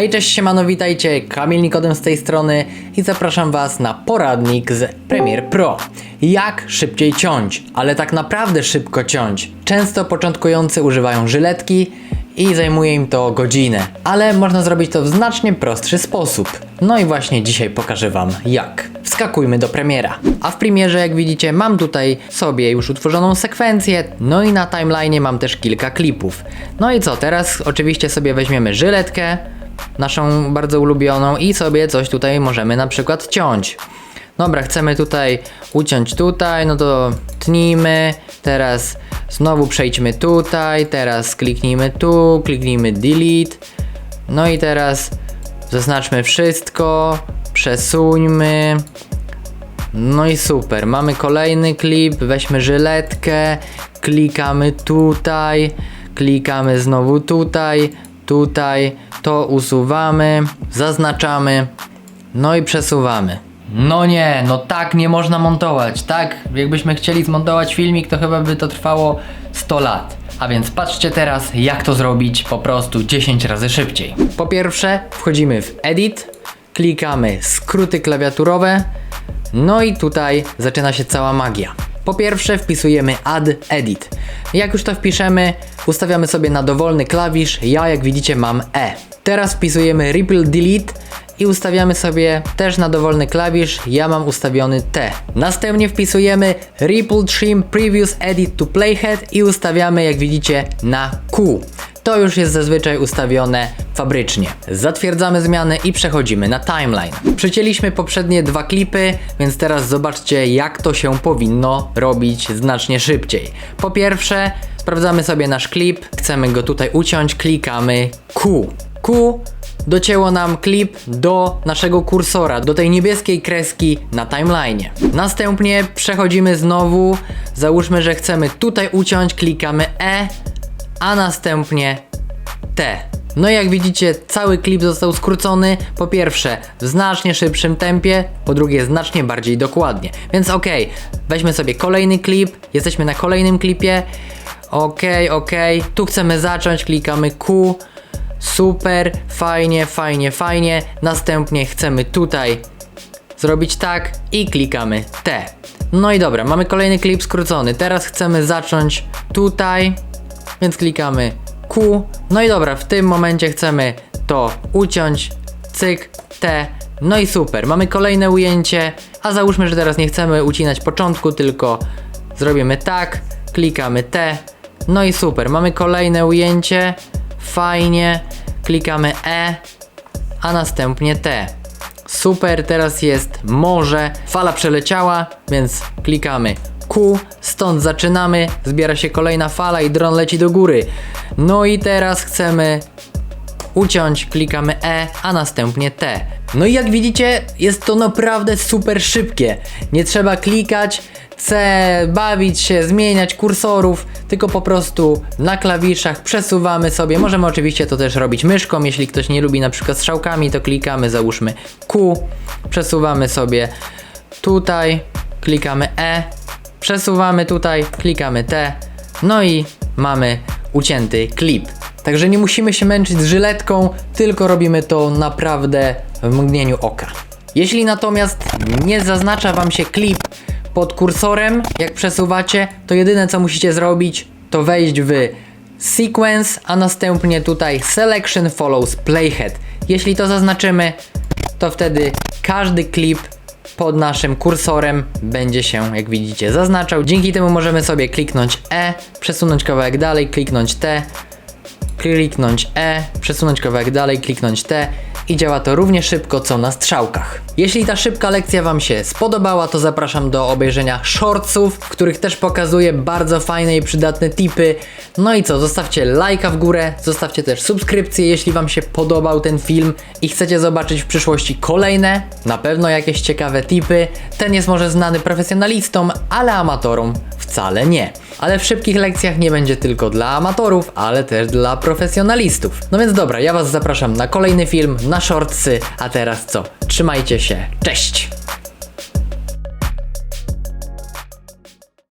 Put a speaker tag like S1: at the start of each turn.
S1: Hej, cześć, siemano, witajcie, Kamil Nikodem z tej strony i zapraszam Was na poradnik z Premiere Pro. Jak szybciej ciąć, ale tak naprawdę szybko ciąć. Często początkujący używają żyletki i zajmuje im to godzinę, ale można zrobić to w znacznie prostszy sposób. No i właśnie dzisiaj pokażę Wam jak. Wskakujmy do Premiera. A w Premierze, jak widzicie, mam tutaj sobie już utworzoną sekwencję, no i na timeline mam też kilka klipów. No i co, teraz oczywiście sobie weźmiemy żyletkę, naszą bardzo ulubioną i sobie coś tutaj możemy na przykład ciąć. Dobra, chcemy tutaj uciąć tutaj, no to tnijmy, teraz znowu przejdźmy tutaj, teraz kliknijmy tu, kliknijmy delete, no i teraz zaznaczmy wszystko, przesuńmy, no i super, mamy kolejny klip, weźmy żyletkę, klikamy tutaj, klikamy znowu tutaj, tutaj, to usuwamy, zaznaczamy, no i przesuwamy. No nie, no tak nie można montować, tak jakbyśmy chcieli zmontować filmik, to chyba by to trwało 100 lat. A więc patrzcie teraz, jak to zrobić po prostu 10 razy szybciej. Po pierwsze, wchodzimy w Edit, klikamy skróty klawiaturowe, no i tutaj zaczyna się cała magia. Po pierwsze wpisujemy Add Edit. Jak już to wpiszemy, ustawiamy sobie na dowolny klawisz. Ja jak widzicie mam E. Teraz wpisujemy Ripple Delete i ustawiamy sobie też na dowolny klawisz. Ja mam ustawiony T. Następnie wpisujemy Ripple Trim Previous Edit to Playhead i ustawiamy jak widzicie na Q. To już jest zazwyczaj ustawione fabrycznie. Zatwierdzamy zmiany i przechodzimy na timeline. Przycięliśmy poprzednie dwa klipy, więc teraz zobaczcie jak to się powinno robić znacznie szybciej. Po pierwsze, sprawdzamy sobie nasz klip, chcemy go tutaj uciąć, klikamy Q. Q docięło nam klip do naszego kursora, do tej niebieskiej kreski na timeline. Następnie przechodzimy znowu, załóżmy, że chcemy tutaj uciąć, klikamy E, a następnie T. No i jak widzicie, cały klip został skrócony. Po pierwsze, w znacznie szybszym tempie, po drugie, znacznie bardziej dokładnie. Więc okej, weźmy sobie kolejny klip. Jesteśmy na kolejnym klipie. Okej, okej. Tu chcemy zacząć, klikamy Q. Super, fajnie, fajnie, fajnie. Następnie chcemy tutaj zrobić tak i klikamy T. No i dobra, mamy kolejny klip skrócony. Teraz chcemy zacząć tutaj, więc klikamy Q. No i dobra, w tym momencie chcemy to uciąć, cyk, T. No i super, mamy kolejne ujęcie, a załóżmy, że teraz nie chcemy ucinać początku, tylko zrobimy tak, klikamy T. No i super, mamy kolejne ujęcie, fajnie, klikamy E, a następnie T. Super, teraz jest morze, fala przeleciała, więc klikamy Q, stąd zaczynamy, zbiera się kolejna fala i dron leci do góry. No i teraz chcemy uciąć, klikamy E, a następnie T. No i jak widzicie, jest to naprawdę super szybkie. Nie trzeba klikać C, bawić się, zmieniać kursorów, tylko po prostu na klawiszach przesuwamy sobie. Możemy oczywiście to też robić myszką, jeśli ktoś nie lubi na przykład strzałkami, to klikamy, załóżmy Q, przesuwamy sobie tutaj, klikamy E, przesuwamy tutaj, klikamy T, no i mamy ucięty klip. Także nie musimy się męczyć z żyletką, tylko robimy to naprawdę w mgnieniu oka. Jeśli natomiast nie zaznacza Wam się klip pod kursorem, jak przesuwacie, to jedyne co musicie zrobić, to wejść w Sequence, a następnie tutaj Selection follows Playhead. Jeśli to zaznaczymy, to wtedy każdy klip pod naszym kursorem będzie się, jak widzicie, zaznaczał. Dzięki temu możemy sobie kliknąć E, przesunąć kawałek dalej, kliknąć T, kliknąć E, przesunąć kawałek dalej, kliknąć T i działa to równie szybko co na strzałkach. Jeśli ta szybka lekcja Wam się spodobała, to zapraszam do obejrzenia shortsów, w których też pokazuję bardzo fajne i przydatne tipy. No i co, zostawcie lajka w górę, zostawcie też subskrypcję, jeśli Wam się podobał ten film i chcecie zobaczyć w przyszłości kolejne, na pewno jakieś ciekawe tipy. Ten jest może znany profesjonalistom, ale amatorom wcale nie. Ale w szybkich lekcjach nie będzie tylko dla amatorów, ale też dla profesjonalistów. No więc dobra, ja Was zapraszam na kolejny film, na shortsy, a teraz co? Trzymajcie się, cześć!